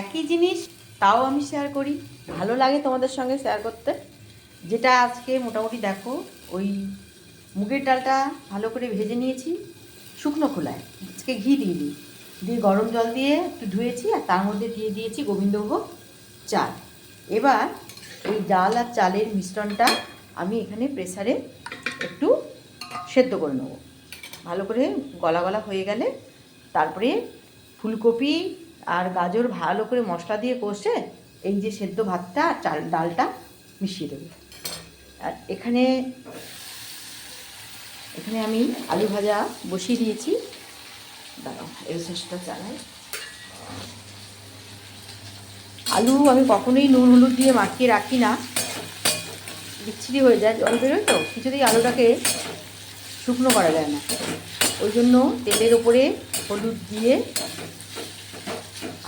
একই জিনিস, তাও আমি শেয়ার করি। ভালো লাগে তোমাদের সঙ্গে শেয়ার করতে। যেটা আজকে মোটামুটি দেখো, ওই মুগের ডালটা ভালো করে ভেজে নিয়েছি শুকনো খোলায়। আজকে ঘি দিয়ে দিই। দিয়ে গরম জল দিয়ে একটু ধুয়েছি আর তার মধ্যে দিয়ে দিয়েছি গোবিন্দভোগ চাল। এবার এই ডাল আর চালের মিশ্রণটা আমি এখানে প্রেসারে একটু সেদ্ধ করে নেব। ভালো করে গলা গলা হয়ে গেলে তারপরে ফুলকপি আর গাজর ভালো করে মশলা দিয়ে কষে এই যে সেদ্ধ ভাতটা, চাল, ডালটা মিশিয়ে দেবো। আর এখানে এখানে আমি আলু ভাজা বসিয়ে দিয়েছি। দাঁড়াও এই শেষটা চালাই। আলু আমি কখনোই নুন, হলুদ দিয়ে মাখিয়ে রাখি না। বিচ্ছিরি হয়ে যায়, জল বেরোয় তো, কিছুতেই আলুটাকে শুকনো করা যায় না। ওই জন্য তেলের ওপরে হলুদ দিয়ে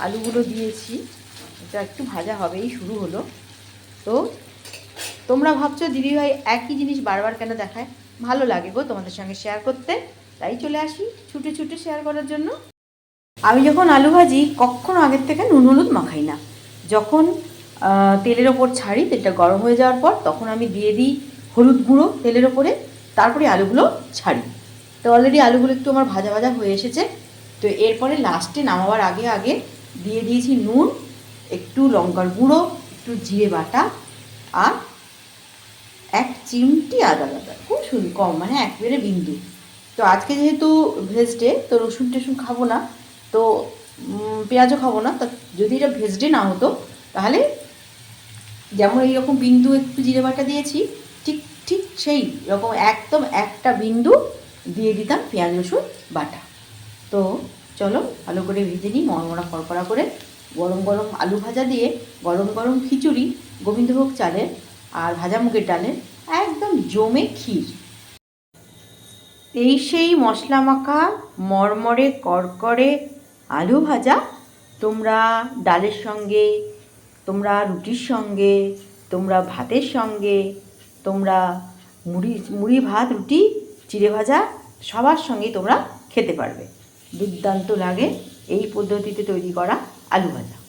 আলুগুলো দিয়েছি। এটা একটু ভাজা হবেই, শুরু হলো। তো তোমরা ভাবছ দিদিভাই একই জিনিস বারবার কেন দেখায়? ভালো লাগে গো তোমাদের সঙ্গে শেয়ার করতে। তাই চলে আসি ছুটে ছুটে শেয়ার করার জন্য। আমি যখন আলু ভাজি, কখনো আগের থেকে নুন হলুদ মাখাই না। যখন তেলের ওপর ছাড়ি, তেলটা গরম হয়ে যাওয়ার পর তখন আমি দিয়ে দিই হলুদ গুঁড়ো তেলের ওপরে, তারপরে আলুগুলো ছাড়ি। তো অলরেডি আলুগুলো একটু আমার ভাজা ভাজা হয়ে এসেছে। তো এরপরে লাস্টে নামাবার আগে আগে দিয়ে দিয়েছি নুন, একটু লঙ্কার গুঁড়ো, একটু জিরে বাটা আর এক চিমটি আদা বাটা। খুব শুন কম মানে একেবারে বিন্দু। তো আজকে যেহেতু ভেজ ডে, তো রসুন টসুন খাব না, তো পেঁয়াজও খাব না, তা যদি এটা ভেজ ডে না হতো, তাহলে যেমন এইরকম বিন্দু একটু জিরে বাটা দিয়েছি, ঠিক ঠিক সেই রকম একদম একটা বিন্দু দিয়ে দিতাম পেঁয়াজ রসুন বাটা। তো চলো ভালো করে ভেজে নিই, মরমরা কড়কড়া করে। গরম গরম আলু ভাজা দিয়ে গরম গরম খিচুড়ি, গোবিন্দভোগ চালের আর ভাজা মুগের ডালের একদম জমে ক্ষীর। এই সেই মশলা মাখা, মরমরে করকরে আলু ভাজা। তোমরা ডালের সঙ্গে, তোমরা রুটির সঙ্গে, তোমরা ভাতের সঙ্গে, তোমরা মুড়ি মুড়ি ভাত, রুটি, চিড়ে ভাজা সবার সঙ্গেই তোমরা খেতে পারবে। দুর্দান্ত লাগে। এই পদ্ধতিতে তৈরি করা আলু ভাজা